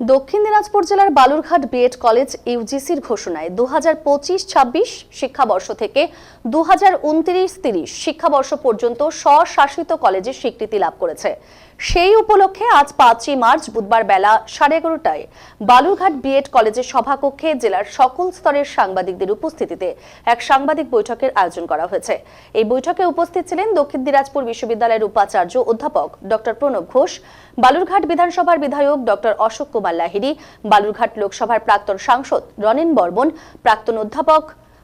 দক্ষিণ দিনাজপুর জেলার Balurghat B Ed college ইউজিসির ঘোষণায় দু হাজার পঁচিশ ছাব্বিশ শিক্ষাবর্ষ থেকে দু হাজার উনত্রিশ তিরিশ শিক্ষাবর্ষ পর্যন্ত স্বশাসিত কলেজের স্বীকৃতি লাভ করেছে। সেই উপলক্ষে আজ পাঁচই মার্চ বুধবার বেলা সাড়ে এগারোটায় বালুরঘাট বিএড কলেজের সভাকক্ষে জেলার সকল স্তরের সাংবাদিকদের উপস্থিতিতে এক সাংবাদিক বৈঠকের আয়োজন করা হয়েছে। এই বৈঠকে উপস্থিত ছিলেন দক্ষিণ দিনাজপুর বিশ্ববিদ্যালয়ের উপাচার্য অধ্যাপক ডক্টর প্রণব ঘোষ, বালুরঘাট বিধানসভার বিধায়ক ডক্টর অশোক কুমার লাহিড়ী, বালুরঘাট লোকসভার প্রাক্তন সাংসদ রনেন বর্মন, প্রাক্তন অধ্যাপক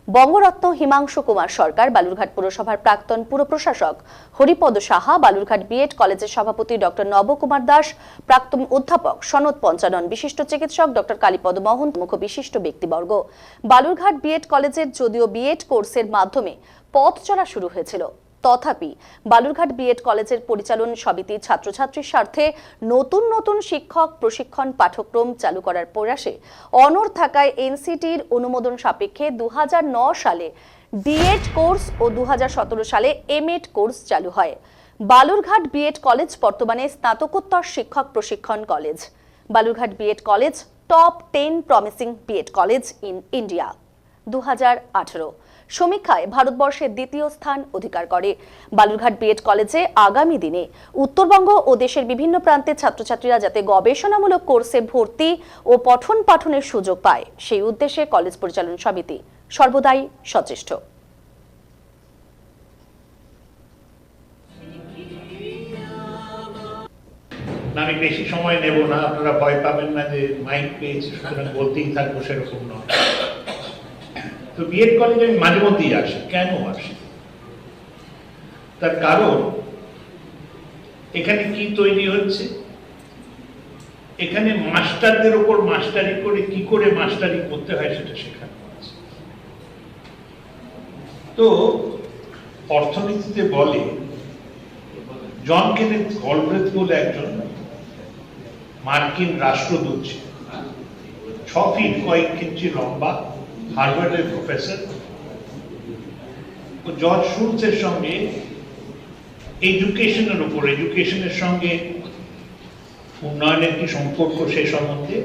বঙ্গরত্ন হিমাংশু কুমার সরকার, বালুরঘাট পুরসভার প্রাক্তন পুর প্রশাসক হরিপদ সাহা, বালুরঘাট বিএড কলেজের সভাপতি ডক্টর নবকুমার দাস, প্রাক্তন অধ্যাপক সনদ পঞ্চানন, বিশিষ্ট চিকিৎসক ডক্টর কালীপদ মোহন মুখ বিশিষ্ট ব্যক্তিবর্গ। বালুরঘাট বিএড কলেজের যদিও বিএড কোর্সের মাধ্যমে পথ চলা শুরু হয়েছিল। তথাপি বালুরঘাট বিএড কলেজের পরিচালন সমিতি ছাত্রছাত্রীর স্বার্থে নতুন নতুন শিক্ষক প্রশিক্ষণ পাঠ্যক্রম চালু করার প্রয়াসে অনর থাকায় এনসিটির অনুমোদন সাপেক্ষে দু সালে ডিএড কোর্স ও দু হাজার সতেরো সালে এমএড কোর্স চালু হয়। বালুরঘাট বিএড কলেজ বর্তমানে স্নাতকোত্তর শিক্ষক প্রশিক্ষণ college. Balurghat BEd college top ten promising BEd college in India. দু হাজার আঠারো। সমীক্ষায় ভারতবর্ষের দ্বিতীয় স্থান অধিকার করে। বালুরঘাট বিএড কলেজে আগামী দিনে উত্তরবঙ্গ ও দেশের বিভিন্ন প্রান্তের ছাত্রছাত্রীরা যাতে গবেষণামূলক কোর্সে ভর্তি ও পঠন পাঠনের সুযোগ পায়, সেই উদ্দেশ্যে কলেজ পরিচালন সমিতি সর্বদাই সচেষ্ট। আমি বেশি সময় নেব না, আপনারা ভয় পাবেন না যে মাইক পেয়েছি, সুতরাং বলতেই থাকব সেরকম নয়। তো বিএড কলেজে আমি মাঝে মধ্যেই আসি। কেন আসি? তার কারণ, এখানে কি তৈরি হচ্ছে? এখানে মাস্টারদের ওপর মাস্টারি করে কি করে মাস্টারি করতে হয় সেটা শেখানো হচ্ছে। তো, অর্থনীতিতে বলে জন কেনেথ গলব্রেথ বলে একজন মার্কিন রাষ্ট্রদূত ছিল ছ ফিট কয়েক ইঞ্চি লম্বা হার্ভার্ডের প্রফেসর। ও জর্জ শুলসের সঙ্গে এডুকেশনের উপর এডুকেশনের সঙ্গে উন্নয়নের কি সম্পর্ক সে সম্বন্ধে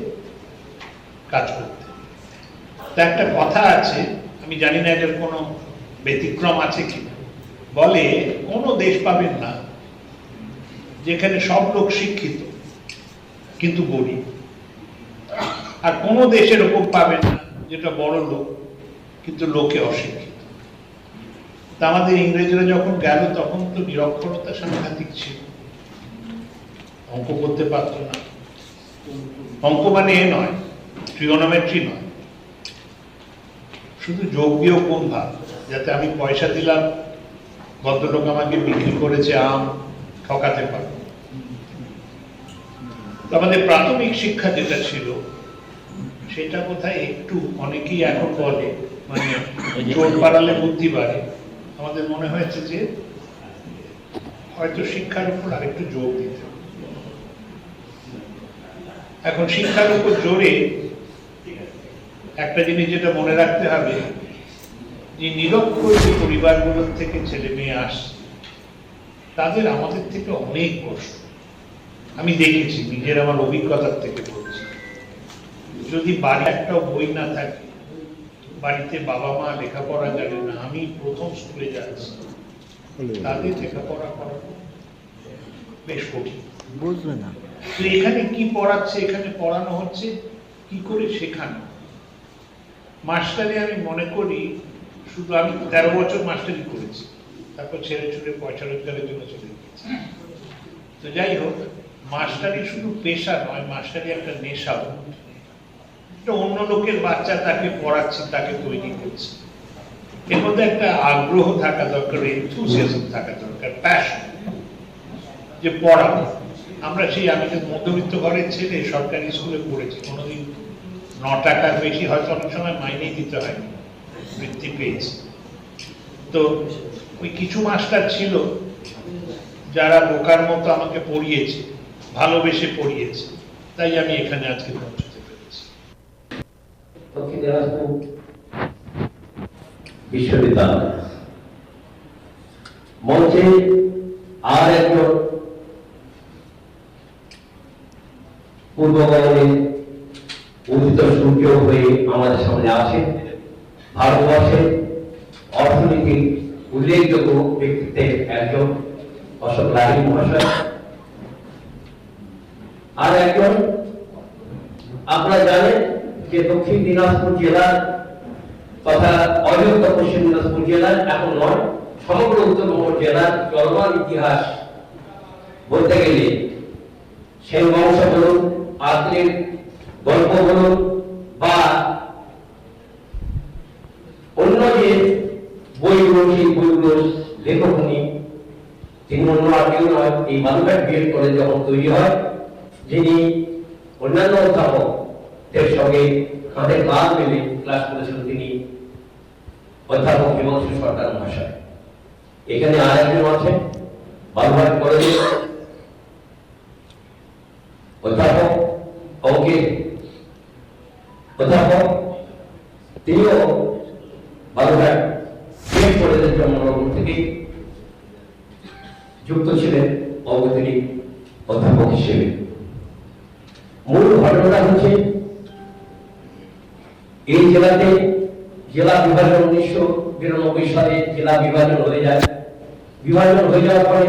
কাজ করতে। তা একটা কথা আছে, আমি জানি না এটার কোনো ব্যতিক্রম আছে কি বলে, কোনো দেশ পাবেন না যেখানে সব লোক শিক্ষিত, কিন্তু গরিব। আর কোনো দেশের ওপর পাবেন না যেটা বড় লোক, কিন্তু লোকে অশিক্ষিত। তা আমাদের ইংরেজরা যখন গেল, তখন তো নিরক্ষরতা সাংঘাতিক ছিল। অঙ্ক করতে পারত না। অঙ্ক মানে এ নয় ট্রিগোনোমেট্রি নয়। শুধু যোগ কোন ভাব যাতে আমি পয়সা দিলাম, ভদ্রলোক আমাকে বিক্রি করেছে আম, ঠকাতে পারব আমাদের প্রাথমিক শিক্ষা যেটা ছিল সেটা কোথায় একটু অনেকেই এখন বলে মানে জোর পাড়ালে বুদ্ধি বাড়ে। আমাদের মনে হয়েছে যে হয়তো শিক্ষার উপর আরেকটু জোর দিতে এখন শিক্ষার উপর জোরে একটা জিনিস যেটা মনে রাখতে হবে যে নিরক্ষর যে পরিবারগুলোর থেকে ছেলে মেয়ে আসছে তাদের আমাদের থেকে অনেক কষ্ট আমি দেখেছি নিজের আমার অভিজ্ঞতার থেকে বলছি। যদি বাড়ি একটা বই না থাকে বাড়িতে বাবা মা লেখাপড়া জানে না আমি প্রথম স্কুলে যাচ্ছি। তাদের লেখাপড়া করানো বেশ কঠিন। বুঝবে না। তো এখানে কি পড়াচ্ছে এখানে পড়ানো হচ্ছে কি করে শেখানো? মাস্টারে আমি মনে করি শুধু আমি তেরো বছর মাস্টারি করেছি তারপর ছেড়ে ছুড়ে পয়সা রোজগারের জন্য চলে গিয়েছি তো যাই হোক মাস্টারি শুধু পেশা নয় মাস্টারি একটা নেশা অন্য লোকের বাচ্চা তাকে পড়াচ্ছে, তাকে তৈরি করছে। এর মধ্যে একটা আগ্রহ থাকা দরকার থাকা দরকার প্যাশন যে পড়াবো আমরা সেই আমি যে মধ্যবিত্ত ঘরের ছেলে সরকারি স্কুলে পড়েছি। কোনোদিন ন টাকার বেশি হয়তো অনেক সময় মাইনেই দিতে হয়, বৃত্তি পেয়েছি। তো ওই কিছু মাস্টার ছিল, যারা বোকার মতো আমাকে পড়িয়েছে, ভালোবেসে পড়িয়েছে। তাই আমি এখানে আজকে পেরেছি দক্ষিণ দিনাজপুর বিশ্ববিদ্যালয়। মঞ্চে আর একজন পূর্বগণে উদিত সূর্য হয়ে আমাদের সামনে আছে ভারতবর্ষের অর্থনীতির উল্লেখযোগ্য ব্যক্তিত্বের একজন অশোক লাহিড়ী মহাশয়। আর একজন আপনারা জানেন যে দক্ষিণ দিনাজপুর জেলার তথা অযোধ্য পশ্চিম দিনাজপুর জেলার, এখন নয়, সমগ্র উত্তরবঙ্গ জেলার চলমান ইতিহাস বলতে গেলে সেন বংশ বলুন আত্মীর গল্প বলুন, বা অন্য যে বইগুলো সেই বইগুলো লেখক উনি তিনি অন্য আর কেউ নয়, এই বালুঘাট বিএড কলেজ যখন তৈরি হয়, যিনি অন্যান্য অধ্যাপকদের সঙ্গে কাঁধে ক্লাস মেলে ক্লাস করেছিলেন তিনি অধ্যাপক হিমাংশু সরকার মহাশয়। এখানে আর একজন আছেন বালুঘাট কলেজের অধ্যাপক অঙ্কের অধ্যাপক, তিনিও বালুঘাট বিএড কলেজের জন্মলগ্ন থেকে যুক্ত ছিলেন অবৈতনিক অধ্যাপক হিসেবে। মূল ঘটনাটা হচ্ছে এই জেলাতে জেলা বিভাজন উনিশশো বিরানব্বই সালে জেলা বিভাজন হয়ে যায়। বিভাজন হয়ে যাওয়ার পরে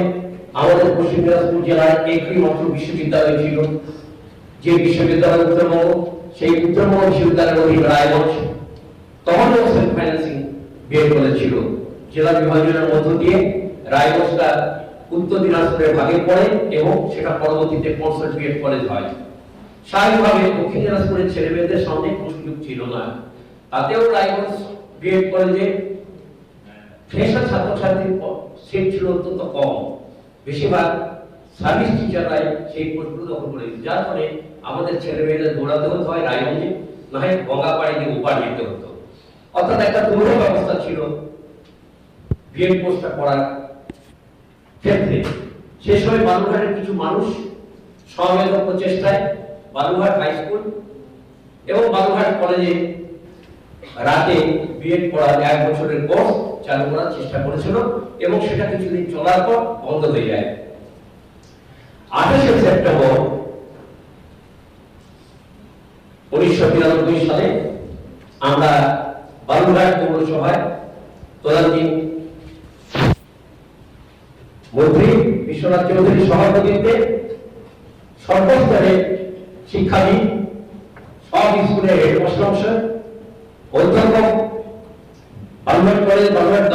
আমাদের পশ্চিম দিনাজপুর জেলার একটি মাত্র বিশ্ববিদ্যালয় ছিল, যে বিশ্ববিদ্যালয় উত্তরবঙ্গ, সেই উত্তরবঙ্গ বিশ্ববিদ্যালয়ের অধীন রায়গঞ্জ। তখন সেলফ ফাইন্যান্সিং বিএড কলেজ ছিল জেলা বিভাজনের মধ্য দিয়ে রায়গঞ্জটা উত্তর দিনাজপুরের ভাগে পড়ে এবং সেটা পরবর্তীতে বিএড কলেজ হয়। স্বাভাবিকভাবে দক্ষিণ দিনাজপুরের ছেলে মেয়েদের সামনে কোনো সুযোগ ছিল না। তাতেও রায়গঞ্জ বিএড কলেজে ফ্রেশার ছাত্রছাত্রীর সিট ছিল অত্যন্ত কম। বেশিরভাগ সার্ভিস টিচাররাই সেই পোস্টগুলো দখল করে যার ফলে আমাদের ছেলে মেয়েদের দৌড়াতে হতো, হয় রায়গঞ্জে, না হয় গঙ্গাপাড়ি দিয়ে উপার যেতে হতো। অর্থাৎ একটা দৌড় ব্যবস্থা ছিল বিএড পোস্টটা করার ক্ষেত্রে। সে সময় বালুরঘাটের কিছু মানুষ সমেত প্রচেষ্টায় বালুরঘাট হাই স্কুল এবং বালুরঘাট কলেজে রাতে বিএড পড়ার এক বছরের কোর্স চালু করার চেষ্টা করেছিল এবং সেটা কিছুদিন চলার পর বন্ধ হয়ে যায়। আঠাশে সেপ্টেম্বর উনিশশো বিরানব্বই সালে আমরা বালুরঘাট পৌরসভায় তদানীন মন্ত্রী বিশ্বনাথ চৌধুরী সভাপতিত্বে সর্বস্তরের শিক্ষাবিদ সব স্কুলের হেডমাস্টার অধ্যাপক বাংলার কলেজ বালুরঘাট